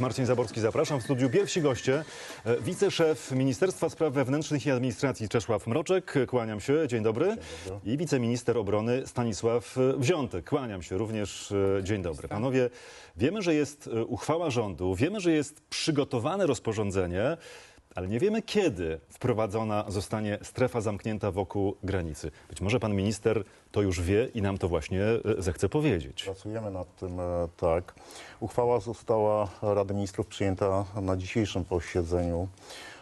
Marcin Zaborski, zapraszam. W studiu pierwsi goście. E, Wiceszef Ministerstwa Spraw Wewnętrznych i Administracji Czesław Mroczek. Kłaniam się, dzień dobry. I wiceminister obrony Stanisław e, Wziątek. Kłaniam się również, e, dzień dobry. Panowie, wiemy, że jest uchwała rządu, wiemy, że jest przygotowane rozporządzenie, ale nie wiemy, kiedy wprowadzona zostanie strefa zamknięta wokół granicy. Być może pan minister to już wie i nam to właśnie e, zechce powiedzieć. Pracujemy nad tym e, tak. Uchwała została Rady Ministrów przyjęta na dzisiejszym posiedzeniu.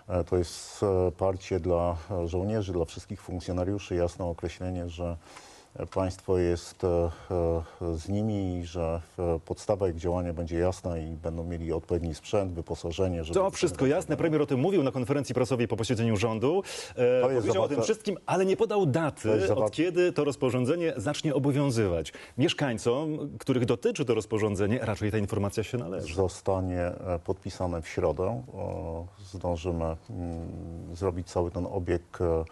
E, To jest parcie dla żołnierzy, dla wszystkich funkcjonariuszy, jasne określenie, że państwo jest e, e, z nimi i że e, podstawa ich działania będzie jasna i będą mieli odpowiedni sprzęt, wyposażenie. Żeby To wszystko jasne. Premier o tym mówił na konferencji prasowej po posiedzeniu rządu. E, To jest powiedział o zawarte- tym wszystkim, ale nie podał To daty, jest zawarte- od kiedy to rozporządzenie zacznie obowiązywać. Mieszkańcom, których dotyczy to rozporządzenie, raczej ta informacja się należy. zostanie e, podpisane w środę. O, Zdążymy mm, zrobić cały ten obieg e,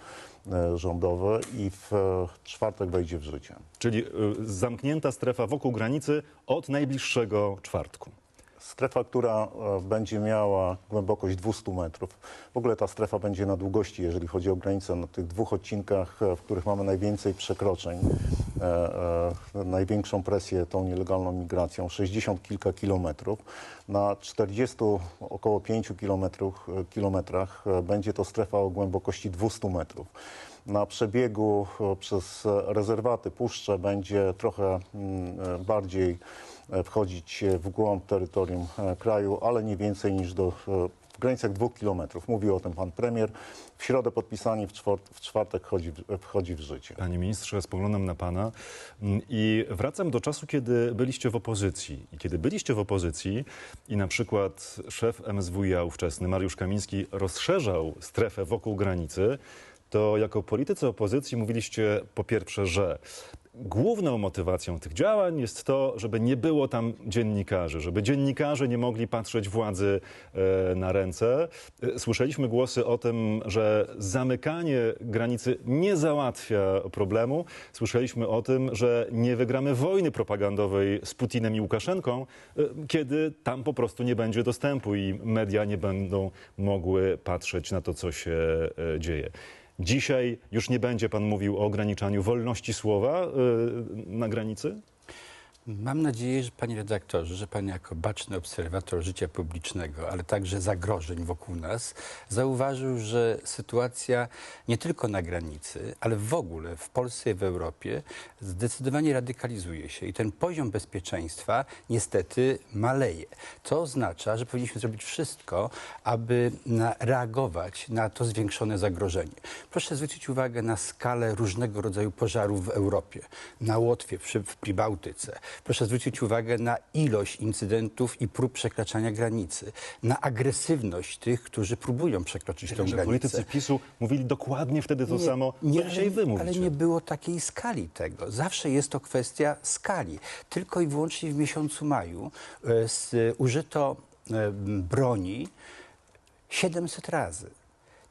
e, rządowy i w e, czwartek wejdzie w życie. Czyli y, zamknięta strefa wokół granicy od najbliższego czwartku. Strefa, która e, będzie miała głębokość 200 metrów. W ogóle ta strefa będzie na długości, jeżeli chodzi o granicę, na tych dwóch odcinkach, e, w których mamy najwięcej przekroczeń, e, e, największą presję tą nielegalną migracją, 60 kilka kilometrów. Na 40, około 5 kilometrów, e, kilometrach e, będzie to strefa o głębokości 200 metrów. Na przebiegu e, przez e, rezerwaty, puszcze będzie trochę mm, e, bardziej e, wchodzić e, w głąb terytorium e, kraju, ale nie więcej niż do, e, w granicach dwóch kilometrów. Mówił o tym pan premier. W środę podpisanie, w, czwart, w czwartek wchodzi, wchodzi w życie. Panie ministrze, spoglądam na pana i wracam do czasu, kiedy byliście w opozycji. I kiedy byliście w opozycji i na przykład szef MSWiA ówczesny Mariusz Kamiński rozszerzał strefę wokół granicy, to jako politycy opozycji mówiliście po pierwsze, że główną motywacją tych działań jest to, żeby nie było tam dziennikarzy, żeby dziennikarze nie mogli patrzeć władzy e, na ręce. E, Słyszeliśmy głosy o tym, że zamykanie granicy nie załatwia problemu. Słyszeliśmy o tym, że nie wygramy wojny propagandowej z Putinem i Łukaszenką, e, kiedy tam po prostu nie będzie dostępu i media nie będą mogły patrzeć na to, co się dzieje. Dzisiaj już nie będzie pan mówił o ograniczaniu wolności słowa y, na granicy? Mam nadzieję, że panie redaktorze, że pan jako baczny obserwator życia publicznego, ale także zagrożeń wokół nas, zauważył, że sytuacja nie tylko na granicy, ale w ogóle w Polsce i w Europie zdecydowanie radykalizuje się i ten poziom bezpieczeństwa niestety maleje. To oznacza, że powinniśmy zrobić wszystko, aby na, reagować na to zwiększone zagrożenie. Proszę zwrócić uwagę na skalę różnego rodzaju pożarów w Europie, na Łotwie, przy, w Pribałtyce. Proszę zwrócić uwagę na ilość incydentów i prób przekraczania granicy, na agresywność tych, którzy próbują przekroczyć tę granicę. politycy PiSu mówili dokładnie wtedy to samo, co dzisiaj wy ale mówicie. nie było takiej skali tego. Zawsze jest to kwestia skali. Tylko i wyłącznie w miesiącu maju e, użyto e, broni 700 razy.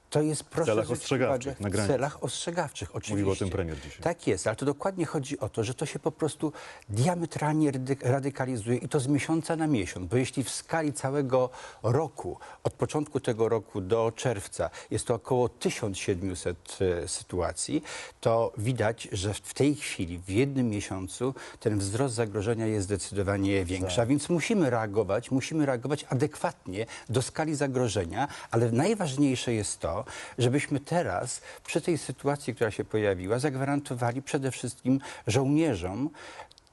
To jest proszę celach zwrócić ostrzegawczych, uwagę, na W celach ostrzegawczych, oczywiście. Mówił o tym premier dzisiaj. Tak jest, ale to dokładnie chodzi o to, że to się po prostu diametralnie rady- radykalizuje i to z miesiąca na miesiąc, bo jeśli w skali całego roku, od początku tego roku do czerwca jest to około 1700 e, sytuacji, to widać, że w tej chwili, w jednym miesiącu ten wzrost zagrożenia jest zdecydowanie większy. A więc musimy reagować, musimy reagować adekwatnie do skali zagrożenia, ale najważniejsze jest to, żebyśmy teraz przy tej sytuacji, która się pojawiła, zagwarantowali przede wszystkim żołnierzom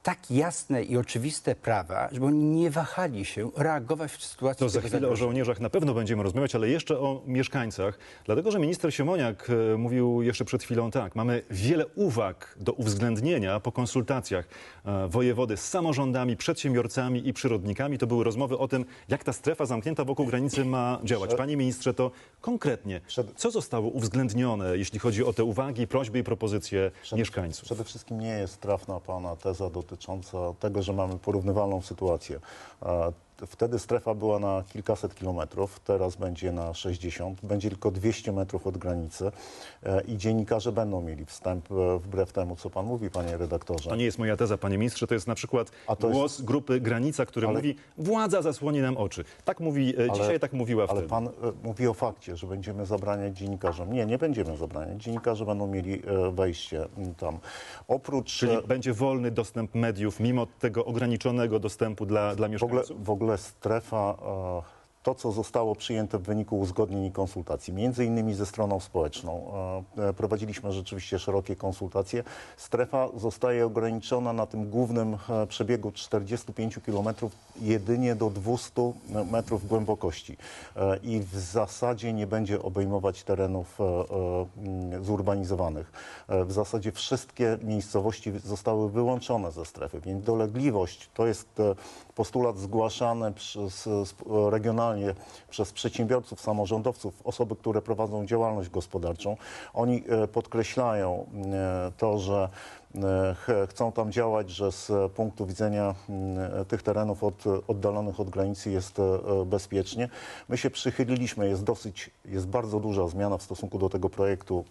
tak jasne i oczywiste prawa, żeby oni nie wahali się reagować w sytuacji To za tego chwilę o zagrożenia. żołnierzach na pewno będziemy rozmawiać, ale jeszcze o mieszkańcach. Dlatego, że minister Siemoniak e, mówił jeszcze przed chwilą tak, mamy wiele uwag do uwzględnienia po konsultacjach e, wojewody z samorządami, przedsiębiorcami i przyrodnikami. To były rozmowy o tym, jak ta strefa zamknięta wokół granicy ma działać. Panie ministrze, to konkretnie, co zostało uwzględnione, jeśli chodzi o te uwagi, prośby i propozycje mieszkańców? Przede wszystkim nie jest trafna pana teza dotycząca tego, że mamy porównywalną sytuację. Wtedy strefa była na kilkaset kilometrów, teraz będzie na 60, będzie tylko 200 metrów od granicy e, i dziennikarze będą mieli wstęp e, wbrew temu, co pan mówi, panie redaktorze. To nie jest moja teza, panie ministrze, to jest na przykład to jest- głos grupy Granica, który Ale- mówi, władza zasłoni nam oczy. Tak mówi e, dzisiaj, tak mówiła Ale wtedy. pan e, mówi o fakcie, że będziemy zabraniać dziennikarzom. Nie, nie będziemy zabraniać. Dziennikarze będą mieli wejście m, tam. Oprócz... Czyli będzie wolny dostęp mediów, mimo tego ograniczonego dostępu dla, dla W ogóle, mieszkańców? w ogóle strefa, e, to co zostało przyjęte w wyniku uzgodnień i konsultacji, między innymi ze stroną społeczną, e, e, prowadziliśmy rzeczywiście szerokie konsultacje. Strefa zostaje ograniczona na tym głównym e, przebiegu 45 km jedynie do 200 metrów głębokości i w zasadzie nie będzie obejmować terenów zurbanizowanych. W zasadzie wszystkie miejscowości zostały wyłączone ze strefy, więc dolegliwość to jest postulat zgłaszany przez, sp- przez przedsiębiorców, samorządowców, osoby, które prowadzą działalność gospodarczą. Oni e, podkreślają e, to, że chcą tam działać, że z e, punktu widzenia mm, tych terenów od, oddalonych od granicy jest e, bezpiecznie. My się przychyliliśmy, jest dosyć, jest bardzo duża zmiana w stosunku do tego projektu,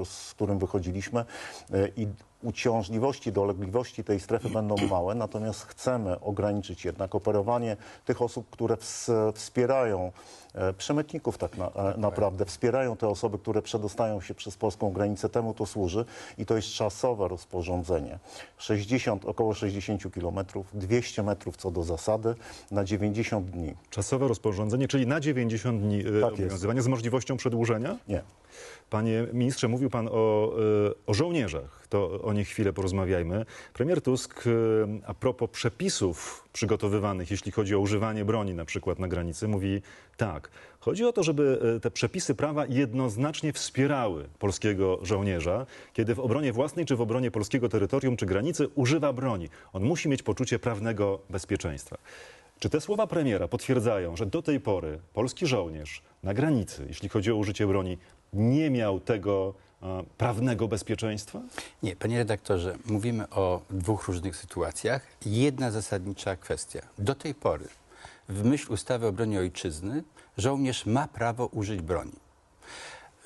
e, z którym wychodziliśmy e, i uciążliwości, dolegliwości tej strefy będą małe, natomiast chcemy ograniczyć jednak operowanie tych osób, które ws, wspierają e, przemytników tak na, e, naprawdę, wspierają te osoby, które przedostają się przez polską granicę, temu to służy i to jest czasowe rozporządzenie. 60, około 60 kilometrów, 200 metrów co do zasady na 90 dni. Czasowe rozporządzenie, czyli na 90 dni e, jest. obowiązywania z możliwością przedłużenia? Nie. Panie ministrze, mówił pan o, e, o żołnierzach. To o nich chwilę porozmawiajmy. Premier Tusk e, a propos przepisów przygotowywanych, jeśli chodzi o używanie broni na przykład na granicy, mówi tak. Chodzi o to, żeby e, te przepisy prawa jednoznacznie wspierały polskiego żołnierza, kiedy w obronie własnej czy w obronie polskiego terytorium czy granicy używa broni. On musi mieć poczucie prawnego bezpieczeństwa. Czy te słowa premiera potwierdzają, że do tej pory polski żołnierz na granicy, jeśli chodzi o użycie broni, nie miał tego e, prawnego bezpieczeństwa? Nie, panie redaktorze, mówimy o dwóch różnych sytuacjach. Jedna zasadnicza kwestia. Do tej pory, w myśl ustawy o broni ojczyzny, żołnierz ma prawo użyć broni.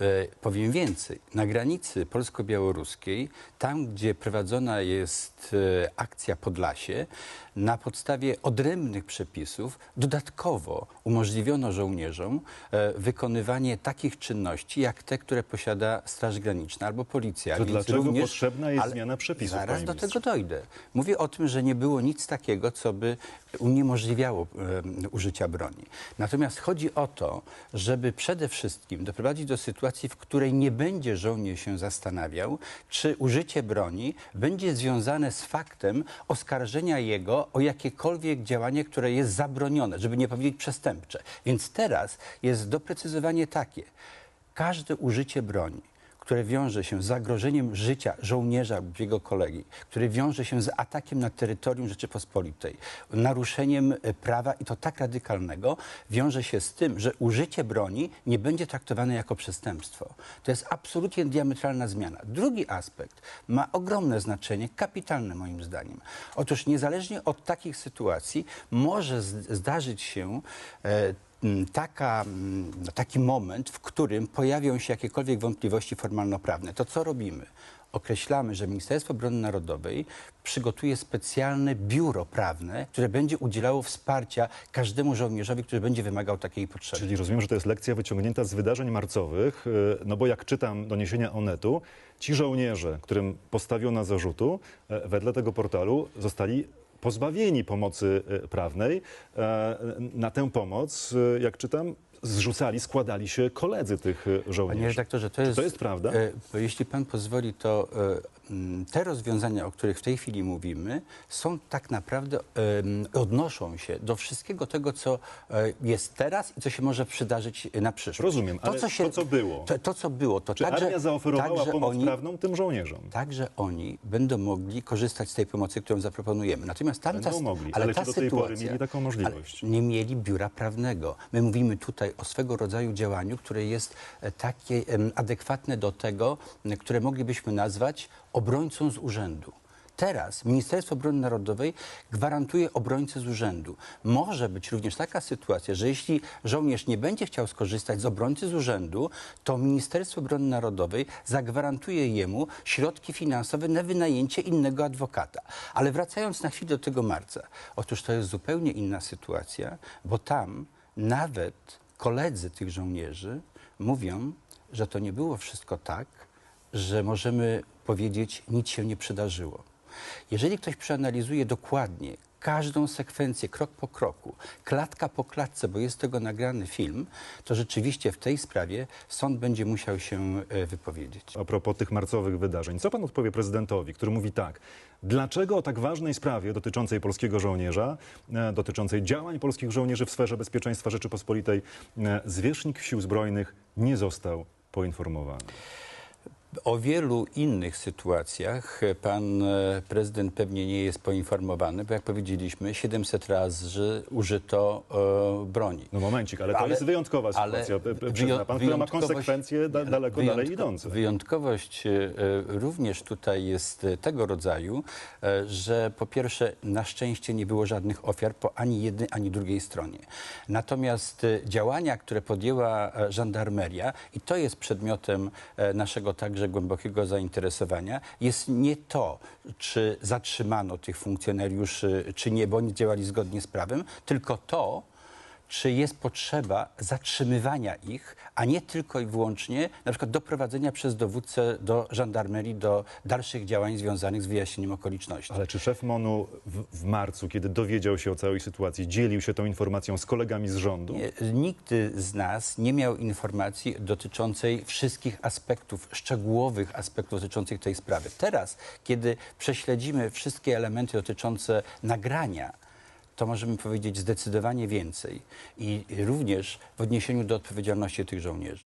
E, powiem więcej, na granicy polsko-białoruskiej, tam gdzie prowadzona jest e, akcja Podlasie, na podstawie odrębnych przepisów dodatkowo umożliwiono żołnierzom e, wykonywanie takich czynności, jak te, które posiada Straż Graniczna albo Policja. To Więc dlaczego potrzebna jest zmiana przepisów, Zaraz do tego dojdę. Mówię o tym, że nie było nic takiego, co by uniemożliwiało e, użycia broni. Natomiast chodzi o to, żeby przede wszystkim doprowadzić do sytuacji, w której nie będzie żołnierz się zastanawiał, czy użycie broni będzie związane z faktem oskarżenia jego o jakiekolwiek działanie, które jest zabronione, żeby nie powiedzieć przestępcze. Więc teraz jest doprecyzowanie takie. Każde użycie broni które wiąże się z zagrożeniem życia żołnierza lub jego kolegi, które wiąże się z atakiem na terytorium Rzeczypospolitej, naruszeniem e, prawa i to tak radykalnego, wiąże się z tym, że użycie broni nie będzie traktowane jako przestępstwo. To jest absolutnie diametralna zmiana. Drugi aspekt ma ogromne znaczenie, kapitalne moim zdaniem. Otóż niezależnie od takich sytuacji może zdarzyć się e, taka, m, taki moment, w którym pojawią się jakiekolwiek wątpliwości formalno-prawne. To co robimy? Określamy, że Ministerstwo Obrony Narodowej przygotuje specjalne biuro prawne, które będzie udzielało wsparcia każdemu żołnierzowi, który będzie wymagał takiej potrzeby. Czyli rozumiem, że to jest lekcja wyciągnięta z wydarzeń marcowych, e, no bo jak czytam doniesienia Onetu, ci żołnierze, którym postawiono zarzutu, e, wedle tego portalu zostali pozbawieni pomocy e, prawnej. E, Na tę pomoc, e, jak czytam, zrzucali, składali się koledzy tych e, Panie żołnierzy. redaktorze, to Czy jest... to jest prawda? Bo jeśli pan pozwoli, to te rozwiązania, o których w tej chwili mówimy, są tak naprawdę, odnoszą się do wszystkiego tego, co e, jest teraz i co się może przydarzyć na przyszłość. Rozumiem, ale to, co było. To, to co było, to Czy także, armia zaoferowała także pomoc oni, prawną tym żołnierzom? Także oni będą mogli korzystać z tej pomocy, którą zaproponujemy. Natomiast tam Będą ta, mogli, ale ale ta do tej pory sytuacja, mieli taką możliwość? Nie mieli biura prawnego. My mówimy tutaj o swego rodzaju działaniu, które jest e, takie adekwatne do tego, które moglibyśmy nazwać obrońcą z urzędu. Teraz Ministerstwo Obrony Narodowej gwarantuje obrońcę z urzędu. Może być również taka sytuacja, że jeśli żołnierz nie będzie chciał skorzystać z obrońcy z urzędu, to Ministerstwo Obrony Narodowej zagwarantuje jemu środki finansowe na wynajęcie innego adwokata. Ale wracając na chwilę do tego marca, otóż to jest zupełnie inna sytuacja, bo tam nawet koledzy tych żołnierzy mówią, że to nie było wszystko tak, że możemy powiedzieć, nic się nie przydarzyło. Jeżeli ktoś przeanalizuje dokładnie każdą sekwencję, krok po kroku, klatka po klatce, bo jest tego nagrany film, to rzeczywiście w tej sprawie sąd będzie musiał się e, wypowiedzieć. A propos tych marcowych wydarzeń, co pan odpowie prezydentowi, który mówi tak, dlaczego o tak ważnej sprawie dotyczącej polskiego żołnierza, e, dotyczącej działań polskich żołnierzy w sferze bezpieczeństwa Rzeczypospolitej, e, zwierzchnik sił zbrojnych nie został poinformowany? O wielu innych sytuacjach pan e, prezydent pewnie nie jest poinformowany, bo jak powiedzieliśmy, 700 razy użyto e, broni. No momencik, ale to Ale- jest wyjątkowa sytuacja, przyzna pan, która ma konsekwencje da, daleko Wyjątko- dalej idące. Wyjątkowość e, również tutaj jest e, tego rodzaju, e, że po pierwsze na szczęście nie było żadnych ofiar po ani jednej, ani drugiej stronie. Natomiast e, działania, które podjęła żandarmeria i to jest przedmiotem naszego także głębokiego zainteresowania, jest nie to, czy zatrzymano tych funkcjonariuszy, czy nie, bo oni działali zgodnie z prawem, tylko to, czy jest potrzeba zatrzymywania ich, a nie tylko i wyłącznie na przykład doprowadzenia przez dowódcę do żandarmerii do dalszych działań związanych z wyjaśnieniem okoliczności. Ale czy szef MONU w, w marcu, kiedy dowiedział się o całej sytuacji, dzielił się tą informacją z kolegami z rządu? Nie, Nikt z nas nie miał informacji dotyczącej wszystkich aspektów, szczegółowych aspektów dotyczących tej sprawy. Teraz, kiedy prześledzimy wszystkie elementy dotyczące nagrania, to możemy powiedzieć zdecydowanie więcej i również w odniesieniu do odpowiedzialności tych żołnierzy.